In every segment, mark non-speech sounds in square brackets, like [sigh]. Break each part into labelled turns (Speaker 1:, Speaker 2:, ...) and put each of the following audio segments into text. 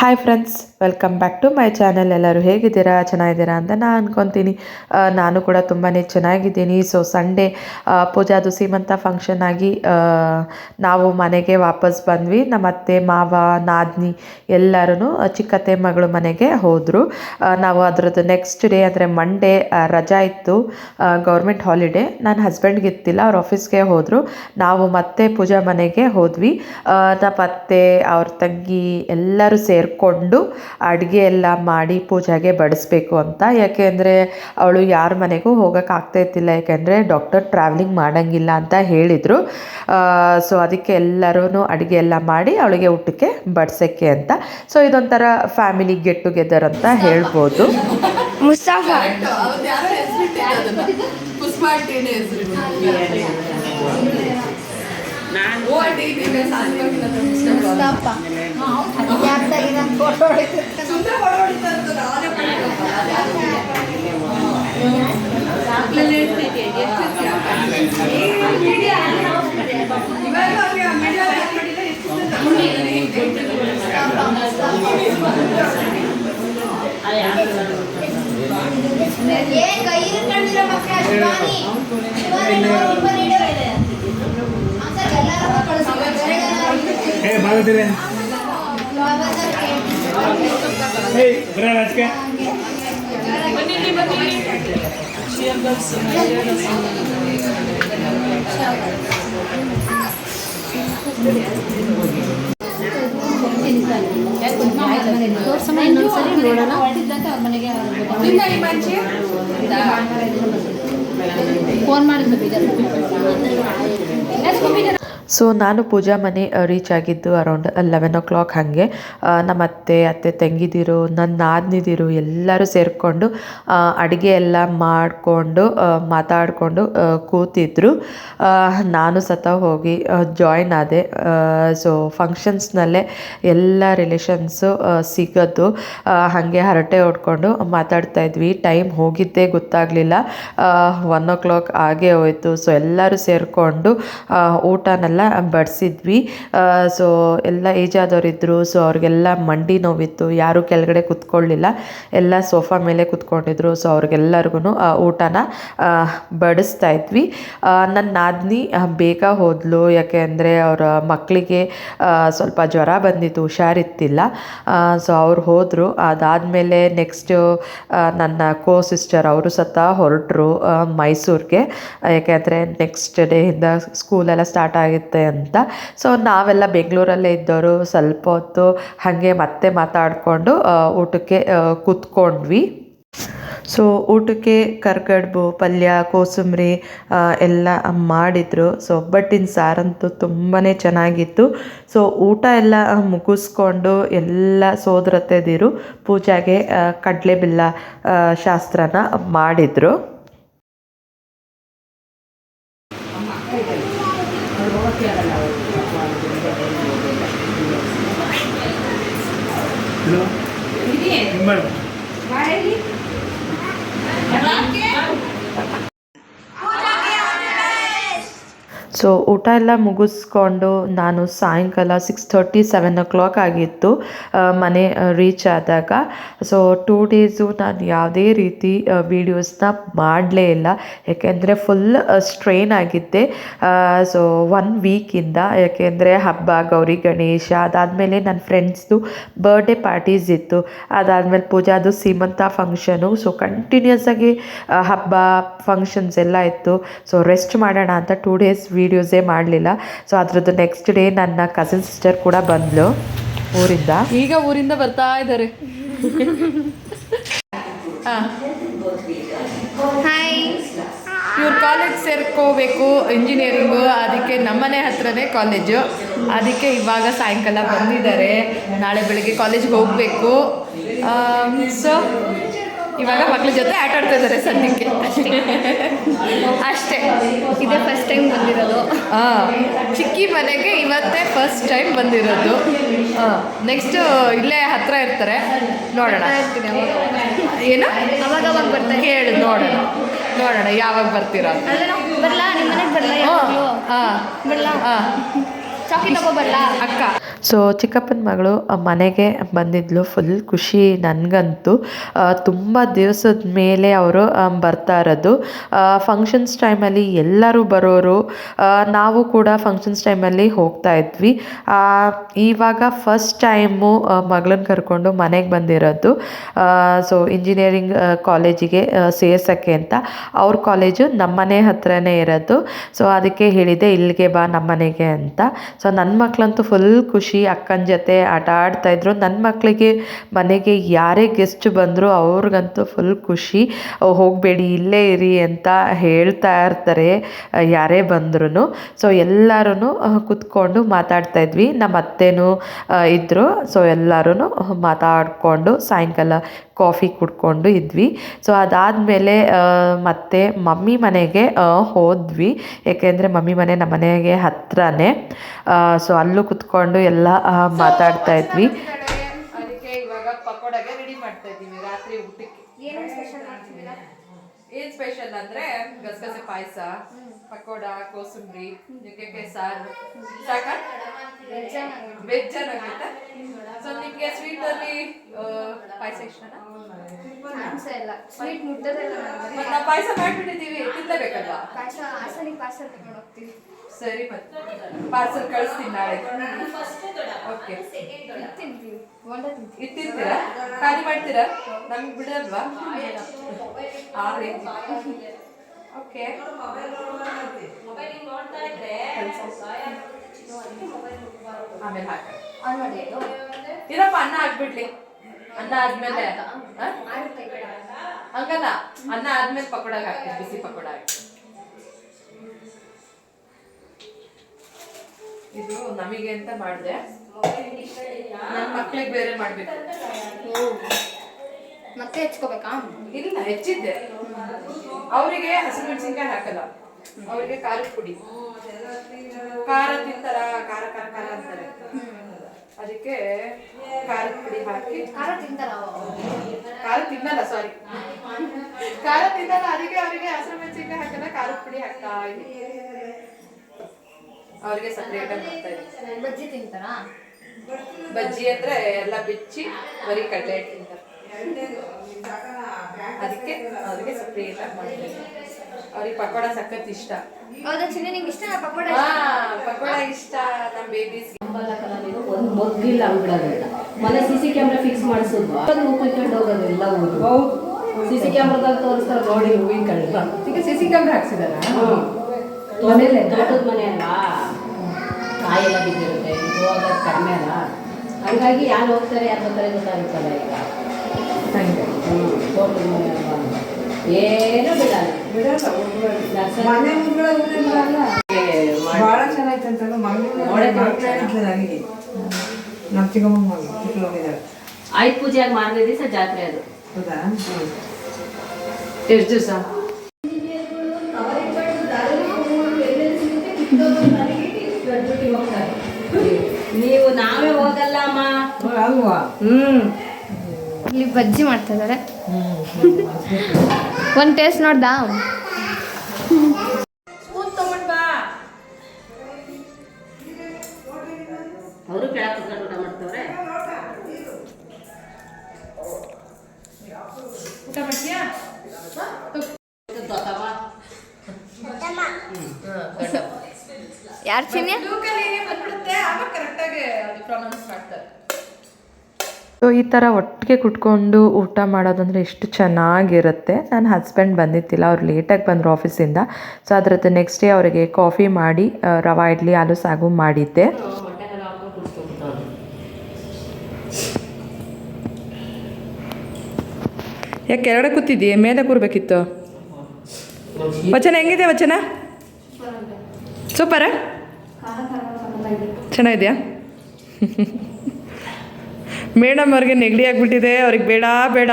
Speaker 1: Hi friends welcome back to my channel ಎಲ್ಲರೂ ಹೇಗಿದ್ದೀರಾ? ಚೆನ್ನಾಗಿದ್ದೀರಾ ಅಂತ ನಾನು ಅಂದ್ಕೊತೀನಿ ನಾನು ಕೂಡ ತುಂಬಾ ಚೆನ್ನಾಗಿದ್ದೀನಿ. ಸೊ ಸಂಡೇ ಪೂಜಾದು ಸೀಮಂತ ಫಂಕ್ಷನ್ ಆಗಿ ನಾವು ಮನೆಗೆ ವಾಪಸ್ ಬಂದ್ವಿ. ನಮ್ಮ ಅತ್ತೆ, ಮಾವ, ನಾದ್ನಿ ಎಲ್ಲರೂ ಚಿಕ್ಕತ್ತೆ ಮಗಳು ಮನೆಗೆ ಹೋದರು. ನಾವು ಅದರದ್ದು ನೆಕ್ಸ್ಟ್ ಡೇ ಅಂದರೆ ಮಂಡೇ ರಜಾ ಇತ್ತು. ಗೌರ್ಮೆಂಟ್ ಹಾಲಿಡೇ ನನ್ನ ಹಸ್ಬೆಂಡ್ಗೆ ಇತ್ತಿಲ್ಲ ಅವ್ರ ಆಫೀಸ್ಗೆ ಹೋದರು. ನಾವು ಮತ್ತೆ ಪೂಜಾ ಮನೆಗೆ ಹೋದ್ವಿ. ನಮ್ಮ ಅತ್ತೆ, ಅವ್ರ ತಂಗಿ ಎಲ್ಲರೂ ಸೇರಿಕೊಂಡು ಅಡುಗೆ ಎಲ್ಲ ಮಾಡಿ ಪೂಜಾಗೆ ಬಡಿಸ್ಬೇಕು ಅಂತ. ಯಾಕೆಂದರೆ ಅವಳು ಯಾರ ಮನೆಗೂ ಹೋಗೋಕೆ ಆಗ್ತಾ ಇತ್ತಿಲ್ಲ ಯಾಕೆಂದರೆ ಡಾಕ್ಟರ್ ಟ್ರಾವೆಲಿಂಗ್ ಮಾಡೋಂಗಿಲ್ಲ ಅಂತ ಹೇಳಿದರು. ಸೊ ಅದಕ್ಕೆ ಎಲ್ಲರೂ ಅಡುಗೆ ಎಲ್ಲ ಮಾಡಿ ಅವಳಿಗೆ ಊಟಕ್ಕೆ ಬಡಿಸೋಕ್ಕೆ ಅಂತ. ಸೊ ಇದೊಂಥರ ಫ್ಯಾಮಿಲಿ ಗೆಟ್ ಟುಗೆದರ್ ಅಂತ ಹೇಳ್ಬೋದು.
Speaker 2: ಮುಸ್ತಾಫಾ. ಮುಸ್ತಾಫಾ. ಯಾರ್ದಾಗಿನ ಫೋಟೋ ಏ ಕೈ ಕಂಡಿರೋ ಮಕ್ಕಳ ಶಿವಾನಿ ಶಿವಾನಿ ನೋಡಿ ನಿಮ್ಮ ರೇಡಿಯೋ ಇದೆ ಅಂಕಲ್ ಎಲ್ಲರೂ ಕಳಿಸಿ ಬೇರೆ ಜನ
Speaker 3: ಏ ಬಾಗುದಿಲ್ಲ ಏ ಬರ ರಾಜಕ
Speaker 2: ಫೋನ್ ಮಾಡಿದ್ದು
Speaker 1: ಸೊ ನಾನು ಪೂಜಾ ಮನೆ ರೀಚ್ ಆಗಿದ್ದು ಅರೌಂಡ್ ಲೆವೆನ್ ಓ ಕ್ಲಾಕ್ ಹಾಗೆ ನಮ್ಮ ಅತ್ತೆ ಅತ್ತೆ ತಂಗಿದಿರು ನನ್ನ ನಾದ್ನಿದಿರು ಎಲ್ಲರೂ ಸೇರಿಕೊಂಡು ಅಡುಗೆ ಎಲ್ಲ ಮಾಡಿಕೊಂಡು ಮಾತಾಡಿಕೊಂಡು ಕೂತಿದ್ರು. ನಾನು ಸತ ಹೋಗಿ ಜಾಯ್ನ್ ಆದೆ. ಸೊ ಫಂಕ್ಷನ್ಸ್ನಲ್ಲೇ ಎಲ್ಲ ರಿಲೇಷನ್ಸು ಸಿಗೋದು. ಹಾಗೆ ಹರಟೆ ಹೊಡ್ಕೊಂಡು ಮಾತಾಡ್ತಾ ಇದ್ವಿ. ಟೈಮ್ ಹೋಗಿದ್ದೇ ಗೊತ್ತಾಗಲಿಲ್ಲ. ಒನ್ ಓ ಕ್ಲಾಕ್ ಆಗೇ ಹೋಯಿತು. ಸೊ ಎಲ್ಲರೂ ಸೇರಿಕೊಂಡು ಊಟನೆಲ್ಲ ಬಡಿಸಿದ್ವಿ. ಸೊ ಎಲ್ಲ ಏಜ್ ಆದವರಿದ್ದರು ಸೊ ಅವ್ರಿಗೆಲ್ಲ ಮಂಡಿ ನೋವಿತ್ತು, ಯಾರೂ ಕೆಳಗಡೆ ಕುತ್ಕೊಳ್ಳಿಲ್ಲ ಎಲ್ಲ ಸೋಫಾ ಮೇಲೆ ಕುತ್ಕೊಂಡಿದ್ರು ಸೊ ಅವ್ರಿಗೆಲ್ಲರಿಗೂ ಊಟನ ಬಡಿಸ್ತಾ ಇದ್ವಿ. ನನ್ನ ನಾದಿನಿ ಬೇಗ ಹೋದ್ಲು, ಯಾಕೆ ಅಂದರೆ ಅವರ ಮಕ್ಕಳಿಗೆ ಸ್ವಲ್ಪ ಜ್ವರ ಬಂದಿತ್ತು ಹುಷಾರಿತ್ತಿಲ್ಲ ಸೊ ಅವ್ರು ಹೋದರು. ಅದಾದಮೇಲೆ ನೆಕ್ಸ್ಟು ನನ್ನ ಕೋ ಸಿಸ್ಟರ್ ಅವರು ಸತ ಹೊರಟರು ಮೈಸೂರಿಗೆ. ಯಾಕೆಂದರೆ ನೆಕ್ಸ್ಟ್ ಡೇಯಿಂದ ಸ್ಕೂಲೆಲ್ಲ ಸ್ಟಾರ್ಟ್ ಆಗುತ್ತೆ. ಅಂತ. ಸೊ ನಾವೆಲ್ಲ ಬೆಂಗಳೂರಲ್ಲೇ ಇದ್ದವರು, ಸ್ವಲ್ಪ ಹೊತ್ತು ಹಾಗೆ ಮತ್ತೆ ಮಾತಾಡಿಕೊಂಡು ಊಟಕ್ಕೆ ಕೂತ್ಕೊಂಡ್ವಿ. ಸೊ ಊಟಕ್ಕೆ ಕರ್ಗಡ್ಬು ಪಲ್ಯ, ಕೋಸಂಬರಿ ಎಲ್ಲ ಮಾಡಿದರು. ಸೊ ಒಬ್ಬಟ್ಟಿನ ಸಾರಂತೂ ತುಂಬಾ ಚೆನ್ನಾಗಿತ್ತು. ಸೊ ಊಟ ಎಲ್ಲ ಮುಗಿಸ್ಕೊಂಡು ಎಲ್ಲ ಸೋದರತೆದಿರು. ಪೂಜೆಗೆ ಕಡಲೆ ಬೆಲ್ಲ ಶಾಸ್ತ್ರನ ಮಾಡಿದರು.
Speaker 3: Да, или?
Speaker 1: ಸೊ ಊಟ ಎಲ್ಲ ಮುಗಿಸ್ಕೊಂಡು ನಾನು ಸಾಯಂಕಾಲ six thirty seven o'clock ಆಗಿತ್ತು ಮನೆ ರೀಚ್ ಆದಾಗ. ಸೊ ಟೂ ಡೇಸು ನಾನು ಯಾವುದೇ ರೀತಿ ವೀಡಿಯೋಸ್ನ ಮಾಡಲೇ ಇಲ್ಲ. ಯಾಕೆಂದರೆ ಫುಲ್ ಸ್ಟ್ರೈನ್ ಆಗಿದ್ದೆ. ಸೊ ಒನ್ ವೀಕಿಂದ ಯಾಕೆಂದರೆ ಹಬ್ಬ, ಗೌರಿ, ಗಣೇಶ, ಅದಾದಮೇಲೆ ನನ್ನ ಫ್ರೆಂಡ್ಸ್ದು ಬರ್ಡೇ ಪಾರ್ಟೀಸ್ ಇತ್ತು. ಅದಾದಮೇಲೆ ಪೂಜಾದು ಸೀಮಂತ ಫಂಕ್ಷನು ಸೊ ಕಂಟಿನ್ಯೂಸ್ ಆಗಿ ಹಬ್ಬ ಫಂಕ್ಷನ್ಸ್ ಎಲ್ಲ ಇತ್ತು. ಸೊ ರೆಸ್ಟ್ ಮಾಡೋಣ ಅಂತ ಟೂ ಡೇಸ್ ವೀಡಿಯೋಸೇ ಮಾಡಲಿಲ್ಲ. ಸೊ ಅದ್ರದ್ದು ನೆಕ್ಸ್ಟ್ ಡೇ ನನ್ನ ಕಸಿನ್ ಸಿಸ್ಟರ್ ಕೂಡ ಬಂದಳು ಊರಿಂದ.
Speaker 4: ಈಗ ಊರಿಂದ ಬರ್ತಾ ಇದ್ದಾರೆ.
Speaker 2: ಹಾಯ್
Speaker 4: ಇವ್ರು ಕಾಲೇಜ್ ಸೇರ್ಕೋಬೇಕು ಇಂಜಿನಿಯರಿಂಗು ಅದಕ್ಕೆ ನಮ್ಮನೆ ಹತ್ರನೇ ಕಾಲೇಜು ಅದಕ್ಕೆ ಇವಾಗ ಸಾಯಂಕಾಲ ಬಂದಿದ್ದಾರೆ. ನಾಳೆ ಬೆಳಗ್ಗೆ ಕಾಲೇಜ್ಗೆ ಹೋಗಬೇಕು. ಸೊ ಇವಾಗ ಮಕ್ಳ ಜೊತೆ ಆಟ ಆಡ್ತಾ ಇದ್ದಾರೆ ಸದ್ಯಕ್ಕೆ. ಅಷ್ಟೇ.
Speaker 2: ಇದೇ ಫಸ್ಟ್ ಟೈಮ್ ಬಂದಿರೋದು.
Speaker 4: ಹಾಂ ಚಿಕ್ಕಿ ಮನೆಗೆ ಇವತ್ತೇ ಫಸ್ಟ್ ಟೈಮ್ ಬಂದಿರೋದು. ಹಾಂ ನೆಕ್ಸ್ಟ್ ಇಲ್ಲೇ ಹತ್ರ ಇರ್ತಾರೆ. ನೋಡೋಣ. ಏನು?
Speaker 2: ಅವಾಗ ಅವಾಗ ಬರ್ತಾ
Speaker 4: ಕೇಳು ನೋಡೋಣ. ನೋಡೋಣ ಯಾವಾಗ ಬರ್ತೀರಾ? ಹಾಂ
Speaker 2: ಬರ್ಲಾ?
Speaker 4: ಹಾಂ
Speaker 2: ಚಾಕಿ ತಗೋ ಬರ್ಲಾ?
Speaker 1: ಅಕ್ಕ. ಸೊ ಚಿಕ್ಕಪ್ಪನ ಮಗಳು ಮನೆಗೆ ಬಂದಿದ್ಲು ಫುಲ್ ಖುಷಿ ನನಗಂತೂ. ತುಂಬ ದಿವಸದ ಮೇಲೆ ಅವರು ಬರ್ತಾ ಇರೋದು. ಫಂಕ್ಷನ್ಸ್ ಟೈಮಲ್ಲಿ ಎಲ್ಲರೂ ಬರೋರು. ನಾವು ಕೂಡ ಫಂಕ್ಷನ್ಸ್ ಟೈಮಲ್ಲಿ ಹೋಗ್ತಾ ಇದ್ವಿ. ಇವಾಗ ಫಸ್ಟ್ ಟೈಮು ಮಗಳನ್ನ ಕರ್ಕೊಂಡು ಮನೆಗೆ ಬಂದಿರೋದು. ಸೊ ಇಂಜಿನಿಯರಿಂಗ್ ಕಾಲೇಜಿಗೆ ಸೇರ್ಸೋಕ್ಕೆ ಅಂತ. ಅವ್ರ ಕಾಲೇಜು ನಮ್ಮನೆ ಹತ್ರನೇ ಇರೋದು. ಸೊ ಅದಕ್ಕೆ ಹೇಳಿದೆ, ಇಲ್ಲಿಗೆ ಬಾ ನಮ್ಮನೆಗೆ ಅಂತ. ಸೊ ನನ್ನ ಮಕ್ಕಳಂತೂ ಫುಲ್ ಖುಷಿ ಅಕ್ಕನ ಜೊತೆ ಆಟ ಆಡ್ತಾಯಿದ್ರು ನನ್ನ ಮಕ್ಕಳಿಗೆ ಮನೆಗೆ ಯಾರೇ ಗೆಸ್ಟ್ ಬಂದರೂ ಅವ್ರಿಗಂತೂ ಫುಲ್ ಖುಷಿ. ಹೋಗಬೇಡಿ, ಇಲ್ಲೇ ಇರಿ ಅಂತ ಹೇಳ್ತಾ ಇರ್ತಾರೆ ಯಾರೇ ಬಂದ್ರೂ ಸೊ ಎಲ್ಲರೂ ಕುತ್ಕೊಂಡು ಮಾತಾಡ್ತಾ ಇದ್ವಿ. ನಮ್ಮ ಅತ್ತೆನೂ ಇದ್ದರು ಸೊ ಎಲ್ಲರೂ ಮಾತಾಡಿಕೊಂಡು ಸಾಯಂಕಾಲ ಕಾಫಿ ಕುಡ್ಕೊಂಡು ಇದ್ವಿ. ಸೊ ಅದಾದಮೇಲೆ ಮತ್ತೆ ಮಮ್ಮಿ ಮನೆಗೆ ಹೋದ್ವಿ. ಏಕೆಂದರೆ ಮಮ್ಮಿ ಮನೆ ನಮ್ಮ ಮನೆಗೆ ಹತ್ರನೇ. ಸೊ ಅಲ್ಲೂ ಕುತ್ಕೊಂಡು ಎಲ್ಲ ಮಾತಾಡ್ತಾ ಇದ್ವಿ.
Speaker 4: ಅದಕ್ಕೆ ಇವಾಗ ಪಕೋಡಗೆ ರೆಡಿ ಮಾಡ್ತಾ ಇದ್ದೀವಿ ರಾತ್ರಿ ಊಟಕ್ಕೆ.
Speaker 2: ಏನು ಸ್ಪೆಷಲ್ ಮಾಡ್ತಿದ್ದೀರಾ
Speaker 4: ಏನ್ ಸ್ಪೆಷಲ್ ಅಂದ್ರೆ ಗಸಗಸೆ ಪಾಯಸ. ಪಕೋಡ ಕೋಸಂಬರಿ ನುಗ್ಗೆಕಾಯಿ ಸಾರು. ಸಾಕ? ವೆಜ್ ಚೆನ್ನಾಗಿತ್ತ ಸೊ ನಿಮ್ಗೆ ಸ್ವೀಟ್ ಅಲ್ಲಿ ಪಾಯಸ ಇಷ್ಟನಾ?
Speaker 2: ಸ್ವೀಟ್ ಮುಟ್ಟೋದಿಲ್ಲ
Speaker 4: ನಾವು ಪಾಯಸ ಮಾಡ್ಬಿಟ್ಟಿದೀವಿ ತಿನ್ಲೇಬೇಕಲ್ವಾ?
Speaker 2: ಪಾಯಸ ಹಾಸನಿಗೆ ಪಾರ್ಸಲ್ ತಗೊಂಡು ಹೋಗ್ತೀವಿ
Speaker 4: ಸರಿ ಮತ್ತೆ. ಪಾರ್ಸಲ್ ಕಳಿಸ್ತೀನಿ ನಾಳೆ. ಓಕೆ
Speaker 2: ತಿಂತೀವಿ. ಬೋಂಡ ತಿಂತೀವಿ.
Speaker 4: ಇದು ತಿಂತೀರಾ? ಖಾಲಿ ಮಾಡ್ತೀರಾ? ನಮ್ಗೆ ಬಿಡಲ್ವಾ? ಆ ರೇಂಜ್ ಓಕೆ ಆಮೇಲೆ ಹಾಕ.
Speaker 2: ಆನ್ ಮಾಡಿ ಅದು
Speaker 4: ಇರಪ್ಪ ಅನ್ನ ಹಾಕ್ಬಿಡ್ಲಿ. ಅನ್ನ ಆದ್ಮೇಲೆ ಹಂಗಲ್ಲ. ಅನ್ನ ಆದ್ಮೇಲೆ ಪಕೋಡ ಹಾಕ್ತೀನಿ ಬಿಸಿ ಪಕೋಡ ಹಾಕಿ. ಇದು ನಮಗೆ ಅಂತ ಮಾಡಿದೆ. ನನ್ನ ಮಕ್ಳಿಗೆ ಬೇರೆ ಮಾಡ್ಬೇಕು.
Speaker 2: ಮತ್ತೆ ಹೆಚ್ಕೋಬೇಕಾ?
Speaker 4: ಇಲ್ಲ ಹೆಚ್ಚಿದ್ದೆ. ಅವರಿಗೆ ಹಸಿಮೆಣಸಿನ್ಕಾಯಿ ಹಾಕಲ್ಲ. ಅವರಿಗೆ ಖಾರದ ಪುಡಿ. ಖಾರ ತಿಂತಾರ ಖಾರ ಖಾರ ಖಾರ ಅಂತಾರೆ. ಅದಕ್ಕೆ ಖಾರದ ಪುಡಿ ಹಾಕಿ.
Speaker 2: ಖಾರ ತಿಂತಾರ
Speaker 4: ಖಾರ ತಿನ್ನಲ್ಲ ಸಾರಿ ಖಾರ ತಿನ್ನಲ್ಲ ಅದಕ್ಕೆ ಅವರಿಗೆ ಹಸಿರು ಮೆಣಸಿನ್ಕಾಯಿ ಹಾಕಲ್ಲ ಖಾರದ ಪುಡಿ ಹಾಕ್ತಾ ಇದೆ ಅವರಿಗೆ ಸಪ್ರೇಟ್ ಆಗಿ
Speaker 2: ಬಜ್ಜಿ ತಿಂತಾರ?
Speaker 4: ಬಜ್ಜಿ ಅಂದ್ರೆ ಎಲ್ಲ ಬಿಚ್ಚಿ ಬರೀ ಕಡ್ಲೆ ತಿಂತಾರೆ. ಅದಕ್ಕೆ ಅದಕ್ಕೆ ಸಪ್ರೇಟ್ ಆಗಿ ಅವ್ರಿಗೆ ಪಕೋಡ ಸಖತ್ ಇಷ್ಟ.
Speaker 2: ಹೌದಾ ಚಿನ್ನಿ ನಿಂಗೆ ಇಷ್ಟ ಪಕೋಡ
Speaker 4: ಹಾ ಪಕೋಡ ಇಷ್ಟ ನಮ್ಮ ಬೇಬೀಸ್
Speaker 5: ಒಂದು ಮೊದ್ಲಿಲ್ಲ ಮನೆ ಸಿ ಸಿ ಕ್ಯಾಮ್ರಾ ಫಿಕ್ಸ್ ಮಾಡಿಸಿದ್ವು? ಕುಯ್ಕೊಂಡು ಊರು. ಸಿ ಸಿ ಕ್ಯಾಮ್ರಾದಾಗ ತೋರಿಸ್ತಾರೆ ನೋಡಿ ಹೂವಿನ ಕಳ್ಳ
Speaker 4: ಈಗ ಸಿ ಸಿ ಕ್ಯಾಮ್ರಾ ಹಾಕ್ಸಿದಾರ
Speaker 5: ಮನೇಲೆ ತೋಟದ ಮನೆ ಬಿದ್ದಿರುತ್ತೆ ಹೋಗೋದು ಕಡಿಮೆ ಅಲ್ಲ. ಹಂಗಾಗಿ ಯಾರು ಹೋಗ್ತಾರೆ ಯಾರು ಬರ್ತಾರೆ ಗೊತ್ತಾಗುತ್ತಲ್ಲ ಈಗ.
Speaker 4: ಹಂಗೆ.
Speaker 5: ಏನೂ ಬಿಡಲ್ಲ.
Speaker 6: ಮನೆ ಮುಂದ್ಗಡೆ ಭಾಳ ಚೆನ್ನಾಗಿತ್ತು ಅಂತ
Speaker 5: ನೋಡಕ್ಕೆ
Speaker 6: ನನಗೆ ನಮ್ಮ ಚಿಕ್ಕಮ್ಮ ಮಗಳು ಚಿಕ್ಕ ಹೋಗಿದ್ದಾರೆ.
Speaker 5: ಆಯ್ತು ಪೂಜೆಯಾಗಿ ಮಾರನೇ ದಿವಸ ಜಾತ್ರೆ ಅದು.
Speaker 6: ಹೌದಾ?
Speaker 4: ಎಷ್ಟು ದಿವಸ?
Speaker 5: ನೀವು ನಾವೇ ಹೋಗಲ್ಲ ಅಮ್ಮ
Speaker 6: ಅಲ್ವಾ?
Speaker 5: ಹ್ಮ್.
Speaker 2: ಇಲ್ಲಿ ಬಜ್ಜಿ ಮಾಡ್ತಾ ಇದ್ದಾರೆ. ಒಂದು ಟೇಸ್ಟ್ ನೋಡ್ದಾ? ಯಾರು ಚಿನ್ನ?
Speaker 4: ಕರೆಕ್ಟಾಗಿ ಅದು ಪ್ರೊನೌನ್ಸ್ ಮಾಡ್ತಾರೆ.
Speaker 1: ಸೊ ಈ ಥರ ಒಟ್ಟಿಗೆ ಕುತ್ಕೊಂಡು ಊಟ ಮಾಡೋದಂದರೆ ಎಷ್ಟು ಚೆನ್ನಾಗಿರುತ್ತೆ. ನನ್ನ ಹಸ್ಬೆಂಡ್ ಬಂದಿದ್ದಿಲ್ಲ ಅವ್ರು ಲೇಟಾಗಿ ಬಂದರು ಆಫೀಸಿಂದ ಸೊ ಅದ್ರದ್ದು ನೆಕ್ಸ್ಟ್ ಡೇ ಅವರಿಗೆ ಕಾಫಿ ಮಾಡಿ ರವಾ ಇಡ್ಲಿ ಆಲೂ ಸಾಗು ಮಾಡಿದ್ದೆ.
Speaker 4: ಯಾಕೆ ಕೆಳಗಡೆ ಕೂತಿದ್ದೀಯ? ಮೇಲೆ ಕೂರ್ಬೇಕಿತ್ತು. ವಚನ ಹೆಂಗಿದೆ ವಚನ? ಸೂಪರ ಚೆನ್ನಾಗಿದೆಯಾ? [laughs] ಮೇಡಮ್ ಅವ್ರಿಗೆ ನೆಗಡಿ ಆಗಿಬಿಟ್ಟಿದೆ, ಅವ್ರಿಗೆ ಬೇಡ ಬೇಡ.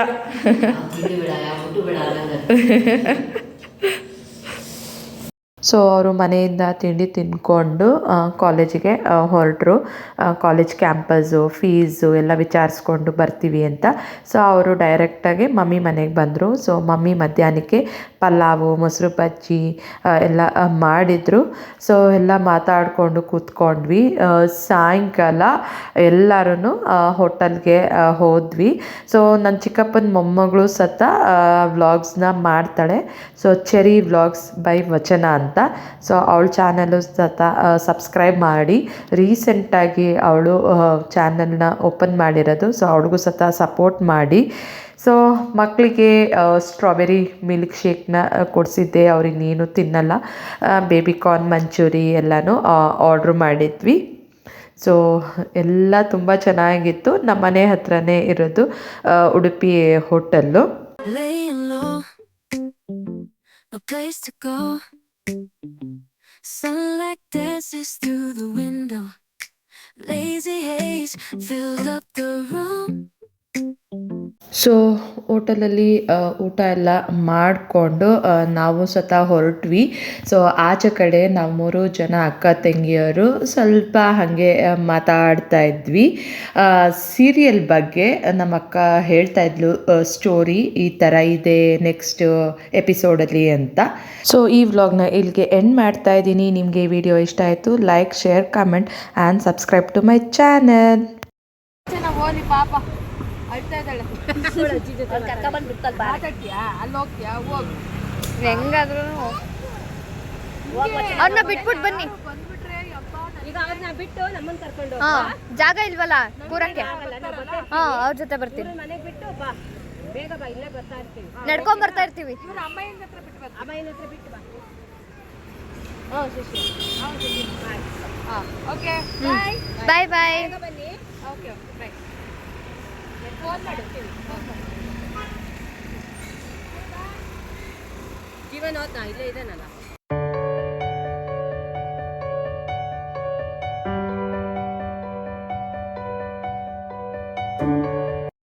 Speaker 1: ಸೊ ಅವರು ಮನೆಯಿಂದ ತಿಂಡಿ ತಿಂದ್ಕೊಂಡು ಕಾಲೇಜಿಗೆ ಹೊರಟರು. ಕಾಲೇಜ್ ಕ್ಯಾಂಪಸ್ಸು, ಫೀಸು ಎಲ್ಲ ವಿಚಾರಿಸ್ಕೊಂಡು ಬರ್ತೀವಿ ಅಂತ. ಸೊ ಅವರು ಡೈರೆಕ್ಟಾಗಿ ಮಮ್ಮಿ ಮನೆಗೆ ಬಂದರು. ಸೊ ಮಮ್ಮಿ ಮಧ್ಯಾಹ್ನಕ್ಕೆ ಪಲಾವು, ಮೊಸರು ಬಜ್ಜಿ ಎಲ್ಲ ಮಾಡಿದರು. ಸೊ ಎಲ್ಲ ಮಾತಾಡಿಕೊಂಡು ಕೂತ್ಕೊಂಡ್ವಿ. ಸಾಯಂಕಾಲ ಎಲ್ಲರೂ ಹೋಟೆಲ್ಗೆ ಹೋದ್ವಿ. ಸೊ ನನ್ನ ಚಿಕ್ಕಪ್ಪನ ಮೊಮ್ಮಗಳು ಸತ ವ್ಲಾಗ್ಸ್ನ ಮಾಡ್ತಾಳೆ. ಸೊ ಚೆರಿ ವ್ಲಾಗ್ಸ್ ಬೈ ವಚನ ಅಂತ. ಸೊ ಅವಳ ಚಾನಲು ಸತ ಸಬ್ಸ್ಕ್ರೈಬ್ ಮಾಡಿ. ರೀಸೆಂಟಾಗಿ ಅವಳು ಚಾನಲ್ನ ಓಪನ್ ಮಾಡಿರೋದು. ಸೊ ಅವಳಿಗೂ ಸತ ಸಪೋರ್ಟ್ ಮಾಡಿ. ಸೊ ಮಕ್ಕಳಿಗೆ ಸ್ಟ್ರಾಬೆರಿ ಮಿಲ್ಕ್ ಶೇಕ್ನ ಕೊಡಿಸಿದ್ದೆ. ಅವ್ರಿಗೇನು ನೀನು ತಿನ್ನಲ್ಲ. ಬೇಬಿ ಕಾರ್ನ್ ಮಂಚೂರಿ ಎಲ್ಲನೂ ಆರ್ಡ್ರ್ ಮಾಡಿದ್ವಿ. ಸೊ ಎಲ್ಲ ತುಂಬ ಚೆನ್ನಾಗಿತ್ತು. ನಮ್ಮ ಮನೆ ಹತ್ರನೇ ಇರೋದು
Speaker 7: Udupi hotel. Lazy haze filled up the room.
Speaker 1: So ಹೋಟೆಲಲ್ಲಿ ಆ, ಊಟ ಎಲ್ಲ ಮಾಡಿಕೊಂಡು ನಾವು ಸ್ವತಃ ಹೊರಟ್ವಿ. ಸೊ ಆಚೆ ಕಡೆ ನಾವು ಮೂರು ಜನ ಅಕ್ಕ ತಂಗಿಯರು ಸ್ವಲ್ಪ ಹಾಗೆ ಮಾತಾಡ್ತಾ ಇದ್ವಿ. ಸೀರಿಯಲ್ ಬಗ್ಗೆ ನಮ್ಮ ಅಕ್ಕ ಹೇಳ್ತಾ ಇದ್ಲು ಸ್ಟೋರಿ ಈ ಥರ ಇದೆ ನೆಕ್ಸ್ಟ್ ಎಪಿಸೋಡಲ್ಲಿ ಅಂತ. ಸೊ ಈ ವ್ಲಾಗ್ನ ಇಲ್ಲಿಗೆ ಎಂಡ್ ಮಾಡ್ತಾ ಇದ್ದೀನಿ. ನಿಮಗೆ ವಿಡಿಯೋ ಇಷ್ಟ ಆಯಿತು like share comment and subscribe to
Speaker 4: my channel ಅಳ್ತಾ ಇದ್ದಾಳೆ. ಮಾತಾಡ್ತೀಯಾ? ಅಲ್ಲಿ ಹೋಗ್ತೀಯಾ? ಹೋಗು.
Speaker 2: ಹೆಂಗಾದ್ರೂ ಅವ್ರನ್ನ ಬಿಟ್ಬಿಟ್ಟು ಬನ್ನಿ.
Speaker 5: ಈಗ ಅವ್ರನ್ನ ಬಿಟ್ಟು ನಮ್ಮನ್ನ ಕರ್ಕೊಂಡು
Speaker 2: ಹಾ ಜಾಗ ಇಲ್ವಲ್ಲ ಕೂರಕ್ಕೆ ಹಾ ಅವ್ರ ಜೊತೆ ಬರ್ತೀನಿ.
Speaker 5: ಮನೆಗೆ ಬಿಟ್ಟು ಬಾ. ಬೇಗ ಬಾ ಇಲ್ಲೇ ಬರ್ತಾ ಇರ್ತೀವಿ.
Speaker 2: ನಡ್ಕೊಂಡ್ ಬರ್ತಾ ಇರ್ತೀವಿ. ಬಾಯ್. ಬಾಯ್
Speaker 5: ಬನ್ನಿ.
Speaker 4: ಓಕೆ ಬಾಯ್
Speaker 5: ಜೀವನ ಹೋದ್ನಾ ಇಲ್ಲೇ ಇದ್ದಾನಲ್ಲ?